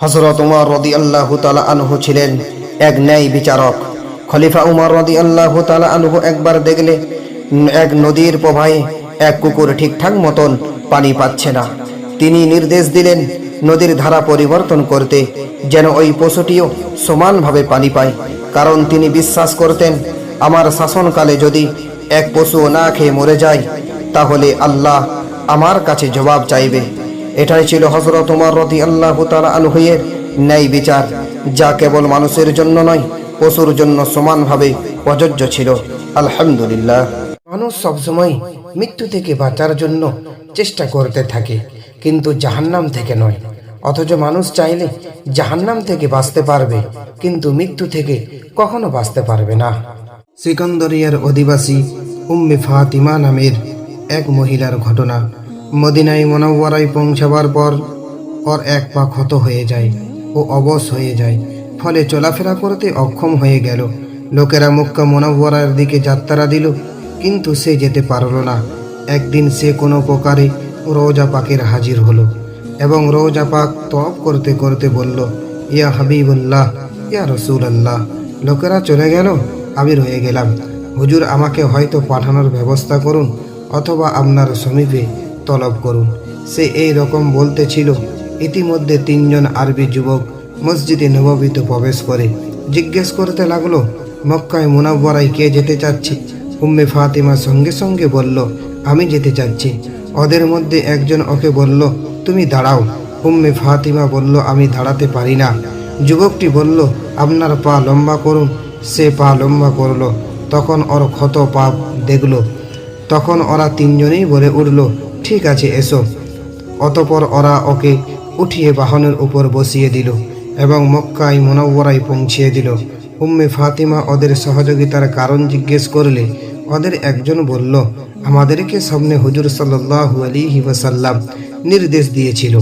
হজরত উমর রদি আল্লাহ তালা আনহু ছিলেন এক ন্যায় বিচারক। খলিফা উমর রদি আল্লাহ তালা আনহু একবার দেখলে, এক নদীর প্রবাহে এক কুকুর ঠিকঠাক মতন পানি পাচ্ছে না। তিনি নির্দেশ দিলেন নদীর ধারা পরিবর্তন করতে, যেন ওই পশুটিও সমানভাবে পানি পায়। কারণ তিনি বিশ্বাস করতেন, আমার শাসনকালে যদি এক পশু না খেয়ে মরে যায়, তাহলে আল্লাহ আমার কাছে জবাব চাইবে। এটাই ছিল হজরত উমর রদি আল্লাহ তালা আনহুয়ের ন্যায় বিচার, যা কেবল মানুষের জন্য নয়, পশুর জন্য সমানভাবে প্রযোজ্য ছিল। আলহামদুলিল্লাহ। মানুষ সবসময় মৃত্যু থেকে বাঁচার জন্য চেষ্টা করতে থাকে, কিন্তু জাহান্নাম থেকে নয়। অথচ মানুষ চাইলে জাহান্নাম থেকে বাঁচতে পারবে, কিন্তু মৃত্যু থেকে কখনো বাঁচতে পারবে না। সিকন্দরিয়ার অধিবাসী উম্মে ফাতিমা নামের এক মহিলার ঘটনা মদিনায় মনব্বরায় পৌঁছাবার পর ওর এক পা ক্ষত হয়ে যায় ও অবশ হয়ে যায়। ফলে চলাফেরা করতে অক্ষম হয়ে গেল। লোকেরা মক্কা মনব্বরার দিকে যাত্রা দিল, কিন্তু সে যেতে পারল না। একদিন সে কোনো প্রকারে রোজা পাকের হাজির হলো এবং রোজা পাক তপ করতে করতে বলল, ইয়া হাবিবুল্লাহ, ইয়া রসুল আল্লাহ লোকেরা চলে গেল, আমি রয়ে গেলাম। হুজুর, আমাকে হয়তো পাঠানোর ব্যবস্থা করুন, অথবা আপনার সমীপে তলব করুন। সে এই রকম বলতেছিল ইতিমধ্যে তিনজন আরবি যুবক মসজিদে নববীতে প্রবেশ করে। জিজ্ঞেস করতে লাগল, মক্কায় মুনাব্বরায় কে যেতে চাচ্ছে? উম্মে ফাতিমা সঙ্গে সঙ্গে বলল, আমি যেতে চাচ্ছি। ওদের মধ্যে একজন ওকে বলল, তুমি দাঁড়াও। উম্মে ফাতিমা বলল, আমি দাঁড়াতে পারি না। যুবকটি বলল, আপনার পা লম্বা করুন। সে পা লম্বা করল। তখন ওর ক্ষত পাপ দেখল। তখন ওরা তিনজনেই বলে উঠল ঠিক আছে, এসো। অতপর ওরা ওকে উঠিয়ে বাহনের উপর বসিয়ে দিল এবং মক্কায় মনব্বরায় পৌঁছিয়ে দিল। উম্মে ফাতিমা ওদের সহযোগিতার কারণ জিজ্ঞেস করলে ওদের একজন বলল, আমাদেরকে সামনে হুজুর সাল্লাহু আলিহি ওয়াসাল্লাম নির্দেশ দিয়েছিল।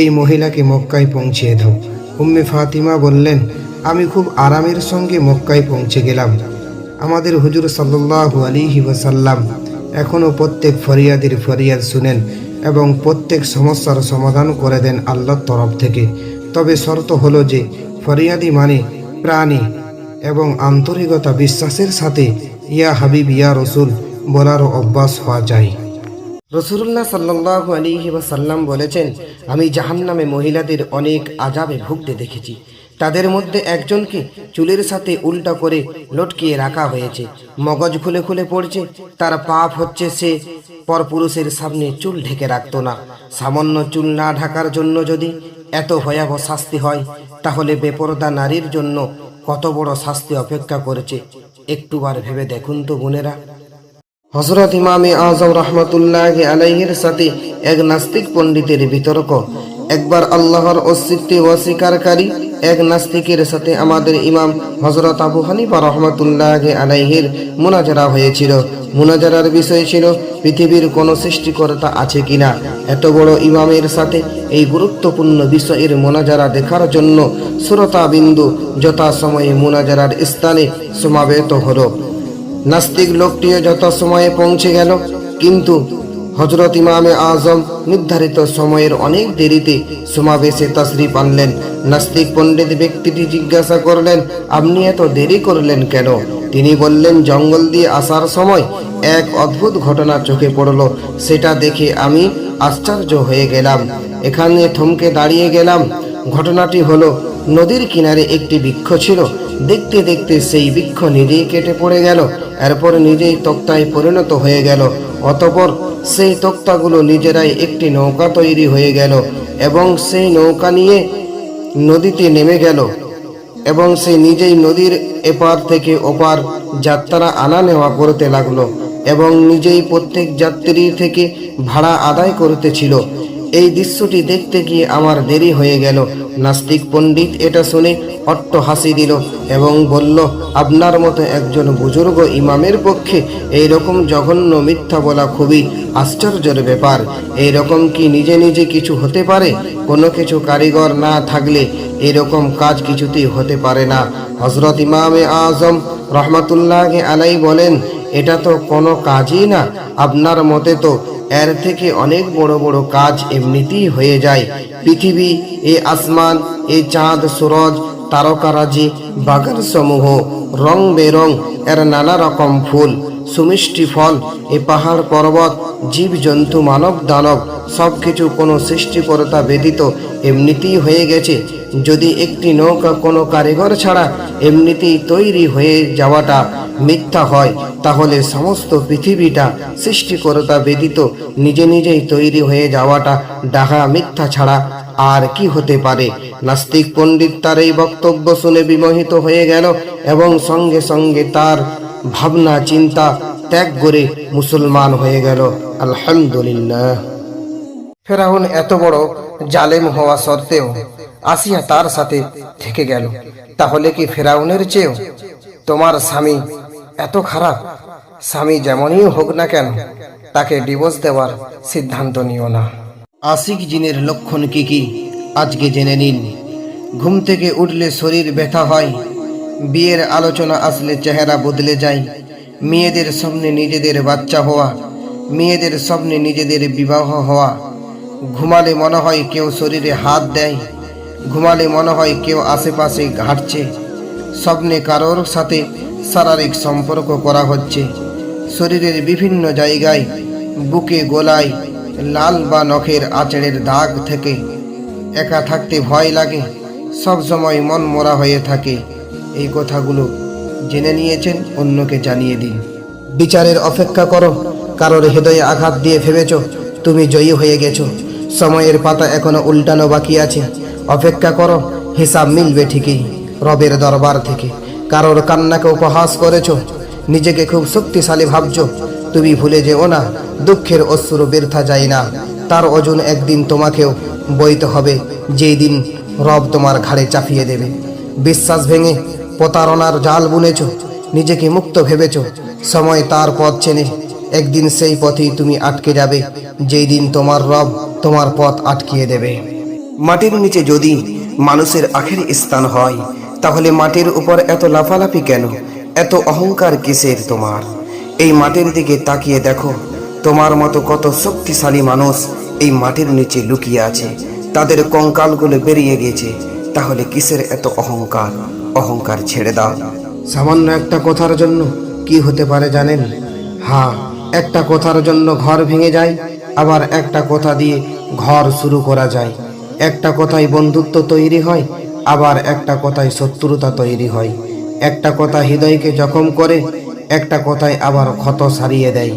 এই মহিলাকে মক্কায় পৌঁছিয়ে দাও। উম্মে ফাতিমা বললেন, আমি খুব আরামের সঙ্গে মক্কায় পৌঁছে গেলাম। আমাদের হুজুর সাল্লাহু আলিহি ওয়াসাল্লাম এখনও প্রত্যেক ফরিয়াদির ফরিয়াদ শুনেন এবং প্রত্যেক সমস্যার সমাধান করে দেন আল্লাহর তরফ থেকে। তবে শর্ত হলো যে, ফরিয়াদি মানে প্রাণী এবং আন্তরিকতা বিশ্বাসের সাথে ইয়া হাবিব, ইয়া রসুল বলারও অভ্যাস হওয়া যায়। রসুল্লাহ সাল্লাহ আলিহি সাল্লাম বলেছেন, আমি জাহান্নামে মহিলাদের অনেক আজাবে ভুগতে দেখেছি। তাদের মধ্যে একজনকে চুলের সাথে উল্টা করে লটকিয়ে রাখা হয়েছে। মগজ খুলে খুলে পড়ছে, তার পাপ হচ্ছে সে পরপুরুষের সামনে চুল ঢেকে রাখত না। সামান্য চুল না ঢাকার জন্য যদি এত ভয়াবহ শাস্তি হয়, তাহলে বেপরদা নারীর জন্য কত বড় শাস্তি অপেক্ষা করেছে। একটুবার ভেবে দেখুন তো বোনেরা। হজরত ইমামে আজম রহমতুল্লাহ আলাইহির সাথে এক নাস্তিক পণ্ডিতের বিতর্ক। একবার আল্লাহর অস্তিত্বে অস্বীকারী এক নাস্তিকের সাথে আমাদের ইমাম হজরত আবু হানিফা রহমতুল্লাহ আলাইহির মোনাজারা হয়েছিল। মোনাজারার বিষয় ছিল, পৃথিবীর কোনো সৃষ্টিকর্তা আছে কিনা? এত বড় ইমামের সাথে এই গুরুত্বপূর্ণ বিষয়ের মোনাজারা দেখার জন্য শ্রোতা বিন্দু যথাসময়ে মোনাজারার স্থানে সমাবেত হলো। নাস্তিক লোকটিও যত সময়ে পৌঁছে গেল, কিন্তু হজরত ইমামে আজম নির্ধারিত সময়ের অনেক দেরিতে সমাবেশে তশরিফ আনলেন। নাস্তিক পণ্ডিত ব্যক্তিটি জিজ্ঞাসা করলেন, আপনি এত দেরি করলেন কেন? তিনি বললেন, জঙ্গল দিয়ে আসার সময় এক অদ্ভুত ঘটনা চোখে পড়ল। সেটা দেখে আমি আশ্চর্য হয়ে গেলাম। এখানে থমকে দাঁড়িয়ে গেলাম। ঘটনাটি হলো, নদীর কিনারে একটি বৃক্ষ ছিল। দেখতে দেখতে সেই বৃক্ষ নিজেই কেটে পড়ে গেল, এরপর নিজেই তক্তায় পরিণত হয়ে গেল। অতপর সেই তক্তাগুলো নিজেরাই একটি নৌকা তৈরি হয়ে গেল এবং সেই নৌকা নিয়ে নদীতে নেমে গেল এবং সে নিজেই নদীর এপার থেকে ওপার যাত্রা আনা নেওয়া করতে লাগল এবং নিজেই প্রত্যেক যাত্রী থেকে ভাড়া আদায় করতেছিল এই দৃশ্যটি দেখতে গিয়ে আমার দেরি হয়ে গেল। নাস্তিক পণ্ডিত এটা শুনে অট্ট হাসি দিল এবং বলল, আপনার মতো একজন বুজুর্গ ইমামের পক্ষে এই রকম জঘন্য মিথ্যা বলা খুবই আশ্চর্যের ব্যাপার। এই রকম কি নিজে নিজে কিছু হতে পারে? কোনো কিছু কারিগর না থাকলে এরকম কাজ কিছুতেই হতে পারে না। হজরত ইমামে আজম রহমাতুল্লাহ আলাই বলেন এটা তো কোনো কাজই না। আপনার মতে তো এর থেকে অনেক বড় বড় কাজ এমনিতেই হয়ে যায়। পৃথিবী, এ আসমান, এ চাঁদ, সুরজ, তারকারাজি বাগান সমূহ রং বেরং এর নানা রকম ফুল। সুমিষ্টি ফল, এ পাহাড় পর্বত জীব জন্তু মানব দানব সব কিছু কোনো সৃষ্টিকর্তা ব্যতীত এমনিতেই হয়ে গেছে। যদি একটি নৌকা কোনো কারিগর ছাড়া এমনিতেই তৈরি হয়ে যাওয়াটা মিথ্যা হয়, তাহলে সমস্ত পৃথিবীটা সৃষ্টিকর্তা ব্যতীত নিজে নিজেই তৈরি হয়ে যাওয়াটা ডাহা মিথ্যা ছাড়া আর কি হতে পারে? নাস্তিক পণ্ডিত তার এই বক্তব্য শুনে বিমোহিত হয়ে গেল এবং সঙ্গে সঙ্গে তার ভাবনা, চিন্তা ত্যাগ করে মুসলমান হয়ে গেল। আলহামদুলিল্লাহ। ফেরাউন এত বড় জালেম হওয়া সত্ত্বেও আসিয়া তার সাথে থেকে গেল। তাহলে কি ফেরাউনের চেয়েও তোমার স্বামী এত খারাপ? স্বামী যেমনই হোক না কেন, তাকে ডিভোর্স দেওয়ার সিদ্ধান্ত নিও না। আশিক জিনের লক্ষণ কি কি? আজকে জেনে নিন। ঘুম থেকে উঠলে শরীর ব্যথা হয় বিয়ের আলোচনা আসলে চেহারা বদলে যায়। মেয়েদের স্বপ্নে নিজেদের বাচ্চা হওয়া, মেয়েদের স্বপ্নে নিজেদের বিবাহ হওয়া। ঘুমালে মনে হয় কেউ শরীরে হাত দেয়, ঘুমালে মনে হয় কেউ আশেপাশে ঘাটছে। স্বপ্নে কারোর সাথে শারীরিক সম্পর্ক করা হচ্ছে। শরীরের বিভিন্ন জায়গায় বুকে গোলায় লাল বা নখের আচড়ের দাগ থেকে। একা থাকতে ভয় লাগে, সব সময় মন মরা হয়ে থাকে। এই কথাগুলো জেনে নিয়েছেন অন্যকে জানিয়ে দিন। বিচারের অপেক্ষা করো, কারোর হৃদয়ে আঘাত দিয়ে ভেবেছ, তুমি জয়ী হয়ে গেছো। সময়ের পাতা এখনও উল্টানো বাকি আছে। অপেক্ষা করো, হিসাব মিলবে ঠিকই, রবের দরবার থেকে। কারোর কান্নাকে উপহাস করেছ, নিজেকে খুব শক্তিশালী ভাবছ, তুমি ভুলে যেও না, দুঃখের অশ্রু ব্যর্থা যায় না। তার ওজন একদিন তোমাকেও বইতে হবে যেই দিন রব তোমার ঘাড়ে চাপিয়ে দেবে। বিশ্বাস ভেঙে প্রতারণার জাল বুনেছ, নিজেকে মুক্ত ভেবেছ, সময় তার পথ চেনে, একদিন সেই পথেই তুমি আটকে যাবে, যেই দিন তোমার রব তোমার পথ আটকিয়ে দেবে। মাটির নিচে যদি মানুষের আখের স্থান হয়, তাহলে মাটির উপর এত লাফালাফি কেন? এত অহংকার কিসের তোমার? এই মাটির দিকে তাকিয়ে দেখো, তোমার মতো কত শক্তিশালী মানুষ এই মাটির নিচে লুকিয়ে আছে, তাদের কঙ্কালগুলো বেরিয়ে গেছে। তাহলে কিসের এত অহংকার? অহংকার ছেড়ে দাও। সামান্য একটা কথার জন্য কি হতে পারে জানেন? হ্যাঁ একটা কথার জন্য ঘর ভেঙে যায়, আবার একটা কথা দিয়ে ঘর শুরু করা যায়। একটা কথায় বন্ধুত্ব তৈরি হয়, আবার একটা কথায় শত্রুতা তৈরি হয়। একটা কথা হৃদয়কে জখম করে, একটা কথায় আবার ক্ষত সারিয়ে দেয়।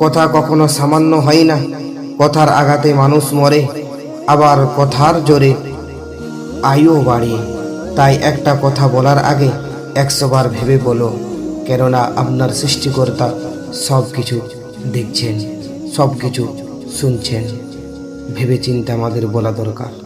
কথা কখনো সামান্য হয় না, কথার আঘাতে মানুষ মরে, আবার কথার জোরে আয়ু বাড়ে। তাই একটা কথা বলার আগে একশোবার ভেবে বলো, কেননা আপনার সৃষ্টিকর্তা সব কিছু দেখছেন সব কিছু শুনছেন। ভেবে চিন্তে আমাদের বলা দরকার।